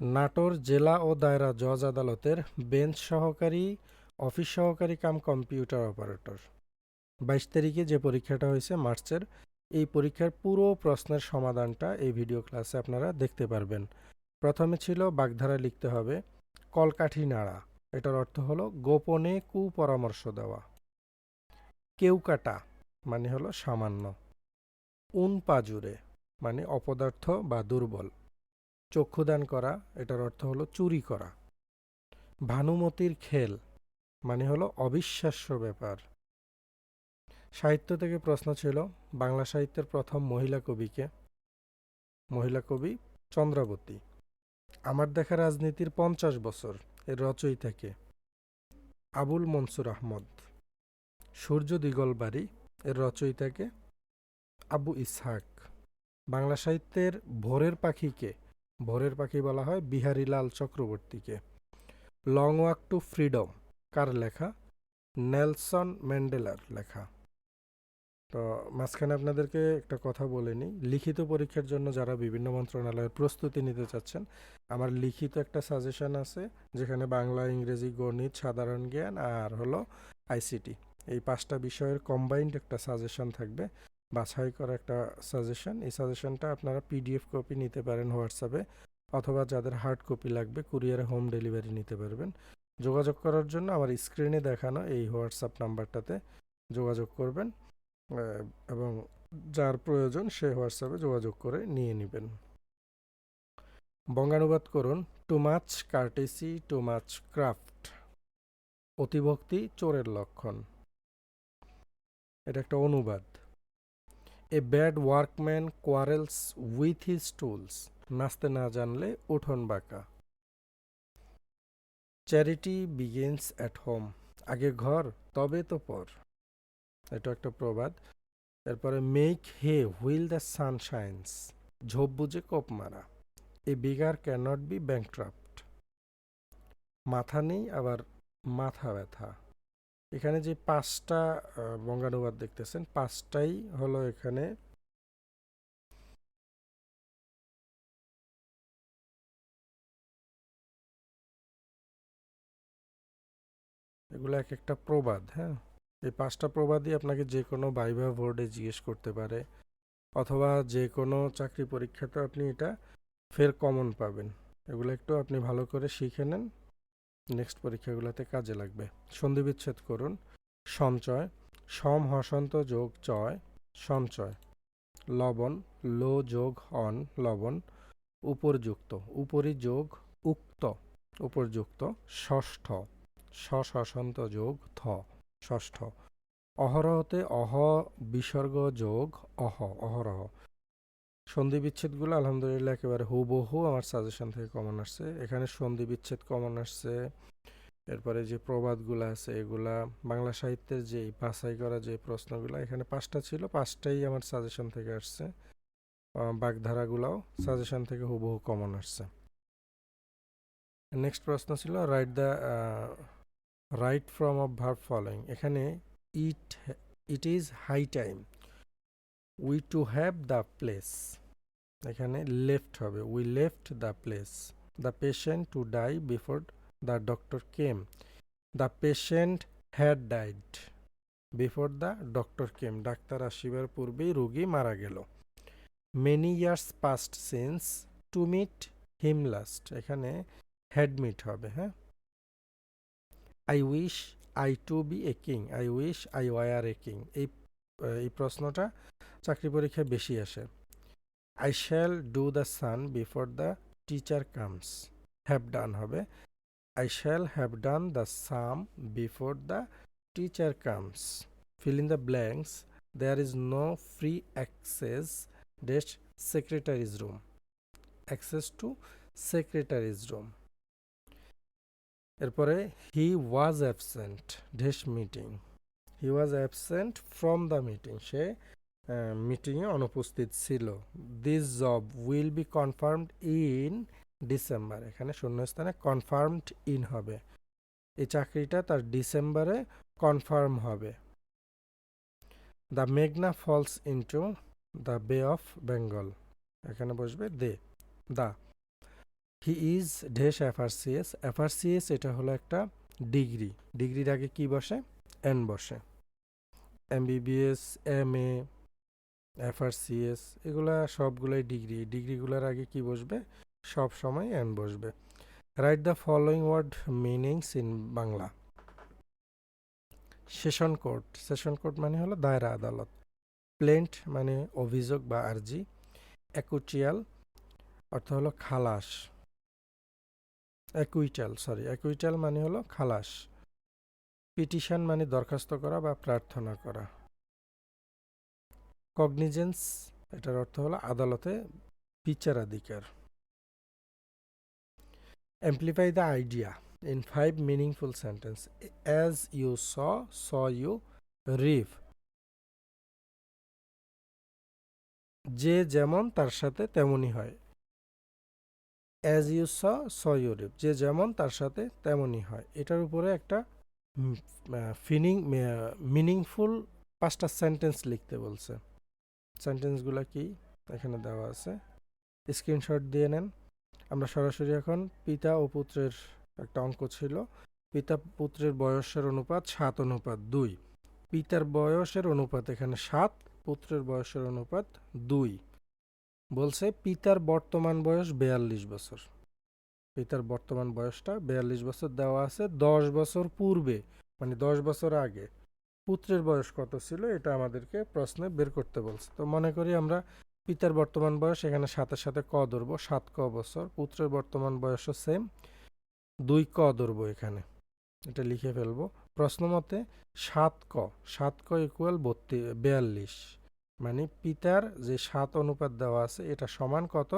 নাটোর জেলা ও দায়রা জজ আদালতের বেঞ্চ সহকারী, অফিস সহকারী কাম কম্পিউটার অপারেটর। বাইশ তারিখে যে পরীক্ষাটা হয়েছে মার্চের, এই পরীক্ষার পুরো প্রশ্নের সমাধানটা এই ভিডিও ক্লাসে আপনারা দেখতে পারবেন। প্রথমে ছিল বাগধারা লিখতে হবে কলকাঠি নাড়া এটার অর্থ হলো গোপনে কুপরামর্শ দেওয়া। কেউ কাটা মানে হলো সামান্য। উন পাজুরে মানে অপদার্থ বা দুর্বল। চক্ষুদান করা, এটার অর্থ হলো চুরি করা। ভানুমতির খেল মানে হলো অবিশ্বাস্য ব্যাপার। সাহিত্য থেকে প্রশ্ন ছিল, বাংলা সাহিত্যের প্রথম মহিলা কবিকে? মহিলা কবি চন্দ্রাবতী। আমার দেখা রাজনীতির পঞ্চাশ বছর, এর রচয়িতাকে আবুল মনসুর আহমদ। সূর্য দিগলবাড়ি এর রচয়িতাকে আবু ইসহাক। বাংলা সাহিত্যের ভোরের পাখিকে ভোরের পাখি বলা হয় বিহারীলাল চক্রবর্তীকে। লং ওয়াক টু ফ্রিডম কার লেখা? নেলসন ম্যান্ডেলার লেখা। তো মাঝখানে আপনাদেরকে একটা কথা বলে নিই। লিখিত পরীক্ষার জন্য যারা বিভিন্ন মন্ত্রণালয়ের প্রস্তুতি নিতে চাচ্ছেন, আমার লিখিত একটা সাজেশন আছে, যেখানে বাংলা, ইংরেজি, গণিত, সাধারণ জ্ঞান আর হলো আইসিটি। এই পাঁচটা বিষয়ের কম্বাইন্ড একটা সাজেশন থাকবে। বাছাই করা একটা সাজেশন এই সাজেশনটা আপনারা পিডিএফ কপি নিতে পারেন হোয়াটসঅ্যাপে অথবা যাদের হার্ড কপি লাগবে কুরিয়ারে হোম ডেলিভারি নিতে পারবেন। যোগাযোগ করার জন্য আমার স্ক্রিনে দেখানো এই হোয়াটসঅ্যাপ নাম্বারটাতে যোগাযোগ করবেন এবং যার প্রয়োজন সে হোয়াটসঅ্যাপে যোগাযোগ করে নিয়ে নেবেন। বঙ্গানুবাদ করুন too much courtesy too much craft অতিভক্তি, চোরের লক্ষণ। এটা একটা অনুবাদ। A bad workman quarrels with his tools নাচতে না জানলে উঠোন বাঁকা। চ্যারিটি বিগিনস অ্যাট হোম আগে ঘর, তবে তো পর। এটা একটা প্রবাদ। এরপরে make hay while the sun shines ঝোপ বুঝে কোপ মারা। A beggar cannot be bankrupt মাথা নেই, আবার মাথা ব্যথা। এখানে যে পাঁচটা বঙ্গানুবাদ দেখতেছেন, পাঁচটাই হলো এখানে এগুলো এক একটা প্রবাদ হ্যাঁ? এই পাঁচটা প্রবাদই আপনাকে যে কোনো ভাইভা বোর্ডে জিজ্ঞেস করতে পারে, অথবা যে কোনো চাকরি পরীক্ষাতে আপনি এটা ফের কমন পাবেন। এগুলো একটু আপনি ভালো করে শিখে নেন। নেক্সট পরীক্ষাগুলোতে কাজে লাগবে। সন্ধি বিচ্ছেদ করুন। সঞ্চয়, সম হসন্ত যোগ চয়, সঞ্চয়। লবণ, লো যোগ অন লবণ, উপরযুক্ত উপরি যোগ উক্ত, উপরযুক্ত, ষষ্ঠ। সশাসন্ত যোগ থ, ষষ্ঠ। অহরহতে অহ, বিসর্গ যোগ অহ, অহরহ। সন্ধি বিচ্ছেদগুলো আলহামদুলিল্লাহ একেবারে হুবহু আমার সাজেশন থেকে কমন আসছে। এখানে সন্ধি বিচ্ছেদ কমন আসছে। এরপরে যে প্রবাদগুলো আছে এগুলা, বাংলা সাহিত্যের যে বাছাই করা যে প্রশ্নগুলো, এখানে পাঁচটা ছিল, পাঁচটাই আমার সাজেশন থেকে আসছে। বাগধারাগুলাও সাজেশন থেকে হুবহু কমন আসছে। নেক্সট প্রশ্ন ছিল write the right form of verb following এখানে it it is high time we to have the place এখানে লেফট হবে। We left the place the patient to die before the doctor came the patient had died before the doctor came doctor আসিবার পূর্বেই রোগী মারা গেল। Many years past since to meet him last এখানে had met হবে হ্যাঁ? I wish I to be a king I wish I were a king এই এই প্রশ্নটা চাকরি পরীক্ষায় বেশি আসে। I shall do the sum before the teacher comes have done হবে। I shall have done the sum before the teacher comes fill in the blanks. There is no free access dash secretary's room access to secretary's room এরপরে he was absent dash meeting he was absent from the meeting সে মিটিংয়ে অনুপস্থিত ছিল। This job will be confirmed in December এখানে শূন্যস্থানে confirmed in হবে। এই চাকরিটা তার ডিসেম্বরে কনফার্ম হবে। দ্য মেঘনা falls into the bay of Bengal এখানে বসবে দে। দা। হি ইজ ঢেস এফআরসিএস এফআরসিএস এটা হলো একটা ডিগ্রি। ডিগ্রির আগে কি বসে? এন বসে। এমবিবিএস এম এ এফআরসিএস এগুলা সবগুলাই ডিগ্রি। ডিগ্রিগুলোর আগে কি বসবে? সব সময় এন বসবে। Write the following word meanings in Bangla. Session court session court মানে হলো দায়রা আদালত। প্লেন্ট মানে অভিযোগ বা আর্জি। অ্যাকুচিয়াল অর্থ হলো খালাস। অ্যাকুইটাল সরি অ্যাকুইটাল মানে হলো খালাস। পিটিশন মানে দরখাস্ত করা বা প্রার্থনা করা। কগনিজেন্স এটার অর্থ হলো আদালতে বিচারাধিকার amplify the idea in five meaningful sentences as you saw saw you reap যে যেমন তার সাথে তেমনই হয়। As you sow so you reap যে যেমন তার সাথে তেমনই হয়। এটার উপরে একটা ফিনিং মিনিংফুল পাঁচটা সেন্টেন্স লিখতে বলছে। সেন্টেন্সগুলো কি? এখানে দেওয়া আছে। স্ক্রিনশট দিয়ে নেন। আমরা সরাসরি এখন পিতা ও পুত্রের একটা অঙ্ক ছিল। পিতা পুত্রের বয়সের অনুপাত সাত, অনুপাত দুই। পিতার বয়সের অনুপাত এখানে সাত, পুত্রের বয়সের অনুপাত দুই। বলছে পিতার বর্তমান বয়স বেয়াল্লিশ বছর। পিতার বর্তমান বয়সটা বেয়াল্লিশ বছর দেওয়া আছে দশ বছর পূর্বে মানে দশ বছর আগে। পুত্রের বয়স কত ছিল এটা আমাদেরকে প্রশ্নে বের করতে বলছে। তো মনে করি আমরা পিতার বর্তমান বয়স এখানে সাথে সাথে ক ধরবো, সাত ক বছর, পুত্রের বর্তমান বয়সও সেম দুই ক ধরবো এখানে, এটা লিখে ফেলব। প্রশ্ন মতে সাত ক সাত ক ইকুয়াল বত্রিশ বেয়াল্লিশ মানে পিতার যে সাত অনুপাত দেওয়া আছে এটা সমান কত?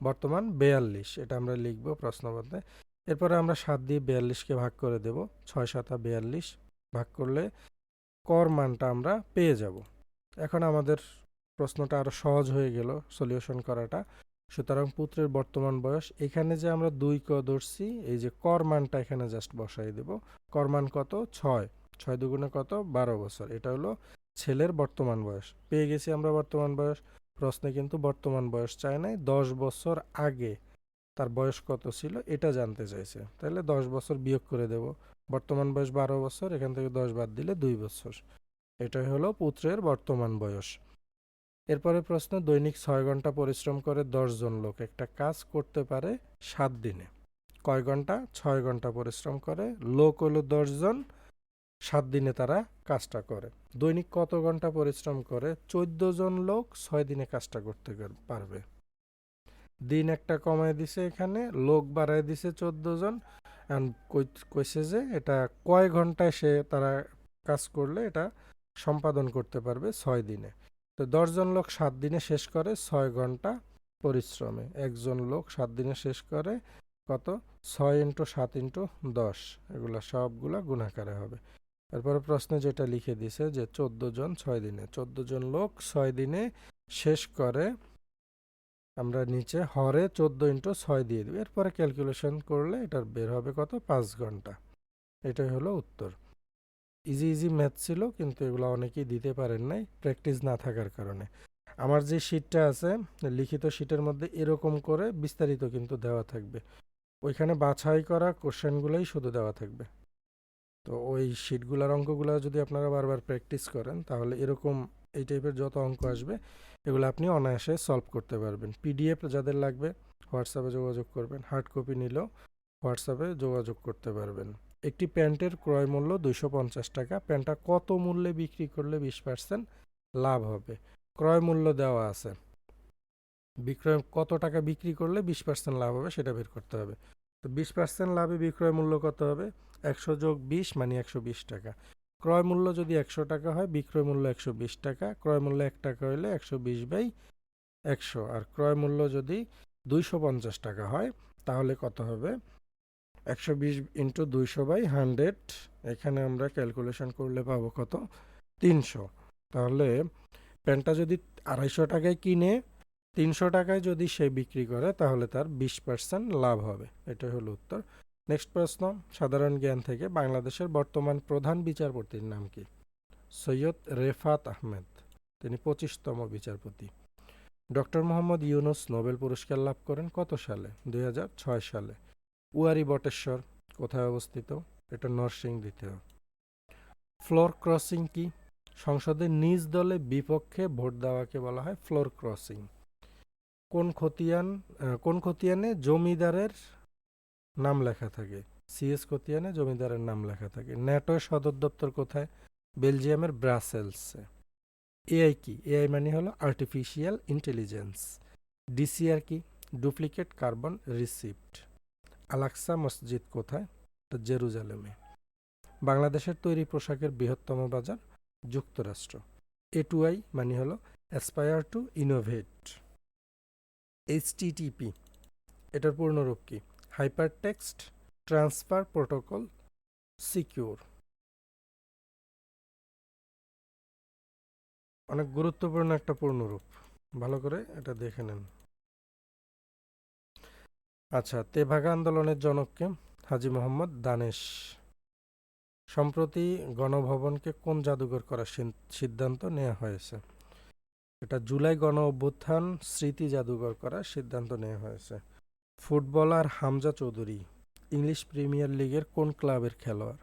বর্তমান বেয়াল্লিশ, এটা আমরা লিখব প্রশ্ন মতে। এরপরে আমরা সাত দিয়ে বিয়াল্লিশকে ভাগ করে দেব, ছয় সাতা বিয়াল্লিশ, ভাগ করলে কর মানটা আমরা পেয়ে যাব। এখন আমাদের প্রশ্নটা আরও সহজ হয়ে গেল সলিউশন করাটা। সুতরাং পুত্রের বর্তমান বয়স, এখানে যে আমরা দুই ক ধরছি, এই যে কর মানটা এখানে জাস্ট বসাই দেব। কর মান কত? ছয়। ছয় দুগুণে কত? বারো বছর। এটা হলো ছেলের বর্তমান বয়স। পেয়ে গেছি আমরা বর্তমান বয়স। প্রশ্নে কিন্তু বর্তমান বয়স চায় নাই। দশ বছর আগে তার বয়স কত ছিল? এটা জানতে চাইছে। তাহলে দশ বছর বিয়োগ করে দেব। বর্তমান বয়স বারো বছর, এখান থেকে দশ বাদ দিলে দুই বছর। এটাই হলো পুত্রের বর্তমান বয়স। এরপরে প্রশ্ন, দৈনিক ছয় ঘণ্টা পরিশ্রম করে জন লোক একটা কাজ করতে পারে সাত দিনে। কয় ঘণ্টা? ছয় ঘণ্টা পরিশ্রম করে। লোক হলো জন সাত দিনে তারা কাজটা করে। দৈনিক কত ঘণ্টা পরিশ্রম করে? চোদ্দ জন লোক ছয় দিনে কাজটা করতে পারবে। দিন একটা কমায় দিছে এখানে, লোক বাড়ায় দিছে চোদ্দ জন কইছে যে এটা কয় ঘন্টায় সে তারা কাজ করলে এটা সম্পাদন করতে পারবে ছয় দিনে। তো দশজন লোক সাত দিনে শেষ করে ছয় ঘণ্টা পরিশ্রমে। একজন লোক সাত দিনে শেষ করে কত? ছয় ইন্টু সাত ইন্টু দশ। এগুলো সবগুলা গুণাকারে হবে। তারপরে প্রশ্নে যেটা লিখে দিছে যে চোদ্দ জন ছয় দিনে। চোদ্দ জন লোক ছয় দিনে শেষ করে আমরা নিচে হরে চোদ্দ ইন্টু ছয় দিয়ে দিই এরপরে ক্যালকুলেশন করলে এটার বের হবে কত? পাঁচ ঘণ্টা। এটাই হলো উত্তর। ইজি ইজি ম্যাথ ছিল, কিন্তু এগুলো অনেকেই দিতে পারেন নাই, প্র্যাকটিস না থাকার কারণে। আমার যে শিটটা আছে, লিখিত শিটের মধ্যে এরকম করে বিস্তারিত কিন্তু দেওয়া থাকবে। ওইখানে বাছাই করা কোশ্চেনগুলোই শুধু দেওয়া থাকবে। তো ওই শিটগুলোর অঙ্কগুলো যদি আপনারা বারবার প্র্যাকটিস করেন, তাহলে এরকম এই টাইপের যত অঙ্ক আসবে এগুলো আপনি অনায়াসে সলভ করতে পারবেন। পিডিএফ যাদের লাগবে হোয়াটসঅ্যাপে যোগাযোগ করবেন। হার্ড কপি নিলেও হোয়াটসঅ্যাপে যোগাযোগ করতে পারবেন। একটি প্যান্টের ক্রয় মূল্য দুইশো পঞ্চাশ টাকা। প্যান্টটা কত মূল্যে বিক্রি করলে বিশ পার্সেন্ট লাভ হবে? ক্রয় মূল্য দেওয়া আছে। বিক্রয় কত টাকা বিক্রি করলে বিশ পার্সেন্ট লাভ হবে সেটা বের করতে হবে। তো বিশ পার্সেন্ট লাভে বিক্রয় মূল্য কত হবে? একশো যোগ বিশ মানে একশো বিশ টাকা। ক্রয় মূল্য যদি একশো টাকা হয়, বিক্রয় মূল্য একশো বিশ টাকা, ক্রয় মূল্য এক টাকা হলে একশো বিশ বাই একশো। আর ক্রয় মূল্য যদি দুইশো পঞ্চাশ টাকা হয়, তাহলে কত হবে? একশো বিশ ইন্টু দুইশো বাই হান্ড্রেড, এখানে আমরা ক্যালকুলেশন করলে পাবো কত? তিনশো। তাহলে প্যান্টটা যদি আড়াইশো টাকায় কিনে তিনশো টাকায় যদি সে বিক্রি করে, তাহলে তার বিশ পার্সেন্ট লাভ হবে। এটাই হলো উত্তর। নেক্সট প্রশ্ন, সাধারণ জ্ঞান থেকে বাংলাদেশের বর্তমান প্রধান বিচারপতির নাম কি? সৈয়দ রেফাত আহমেদ, তিনি পঁচিশতম বিচারপতি। ডক্টর মোহাম্মদ ইউনুস নোবেল পুরস্কার লাভ করেন কত সালে? দুই হাজার ছয় সালে। উয়ারি বটেশ্বর, কোথায় অবস্থিত? এটা নরসিংদীতে ফ্লোর ক্রসিং কি? সংসদে নিজ দলে বিপক্ষে ভোট দেওয়াকে বলা হয় ফ্লোর ক্রসিং। কোন খতিয়ান কোন খতিয়ানে জমিদারের নাম লেখা থাকে। সিএস কোতিয়ানে জমিদারের নাম লেখা থাকে। ন্যাটোর সদর দপ্তর কোথায়? বেলজিয়ামের ব্রাসেলসে। এআই কি? এআই মানে হলো আর্টিফিশিয়াল ইন্টেলিজেন্স ডিসিআর কি? Duplicate carbon receipt Al Aqsa মসজিদ কোথায়? জেরুজালেমে। বাংলাদেশের তৈরি পোশাকের বৃহত্তম বাজার যুক্তরাষ্ট্র। এ টু আই মানে হলো অ্যাসপায়ার টু ইনোভেট এইচটিটিপি এটার পূর্ণরূপ কি? Hyper text transfer protocol secure. অনেক গুরুত্বপূর্ণ একটা পূর্ণরূপ। ভালো করে এটা দেখে নেন। আচ্ছা তেভাগা আন্দোলনের জনককে হাজি মোহাম্মদ দানেশ। সম্প্রতি গণভবনকে কোন জাদুঘর করার সিদ্ধান্ত নেওয়া হয়েছে? এটা জুলাই গণ অভ্যুত্থান স্মৃতি জাদুঘর করার সিদ্ধান্ত নেওয়া হয়েছে। Footballer Hamza Chowdhury, English Premier লিগের কোন ক্লাবের খেলোয়াড়?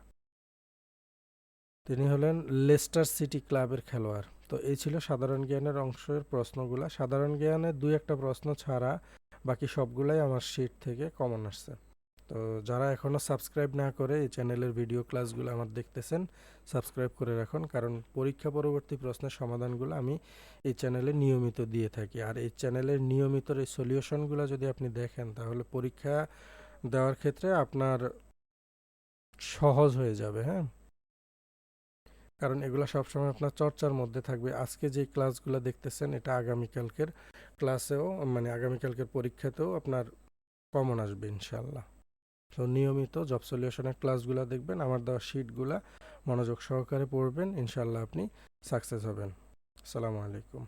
তিনি হলেন লেস্টার সিটি ক্লাবের খেলোয়াড়। তো এই ছিল সাধারণ জ্ঞানের অংশের প্রশ্নগুলা। সাধারণ জ্ঞানের দুই একটা প্রশ্ন ছাড়া বাকি সবগুলাই আমার শিট থেকে কমন আসছে। তো যারা এখনও সাবস্ক্রাইব না করে এই চ্যানেলের ভিডিও ক্লাসগুলো আমার দেখতেছেন, সাবস্ক্রাইব করে রাখুন। কারণ পরীক্ষা পরবর্তী প্রশ্নের সমাধানগুলো আমি এই চ্যানেলে নিয়মিত দিয়ে থাকি। আর এই চ্যানেলের নিয়মিত এই সলিউশনগুলো যদি আপনি দেখেন, তাহলে পরীক্ষা দেওয়ার ক্ষেত্রে আপনার সহজ হয়ে যাবে হ্যাঁ? কারণ এগুলো সবসময় আপনার চর্চার মধ্যে থাকবে। আজকে যে ক্লাসগুলো দেখতেছেন, এটা আগামীকালকের ক্লাসেও মানে আগামীকালকের পরীক্ষাতেও আপনার কমন আসবে ইনশাল্লাহ তো নিয়মিত জব সলিউশনের ক্লাসগুলো দেখবেন, আমার দেওয়া শিটগুলো মনোযোগ সহকারে পড়বেন ইনশাল্লাহ আপনি সাকসেস হবেন। আসসালামু আলাইকুম।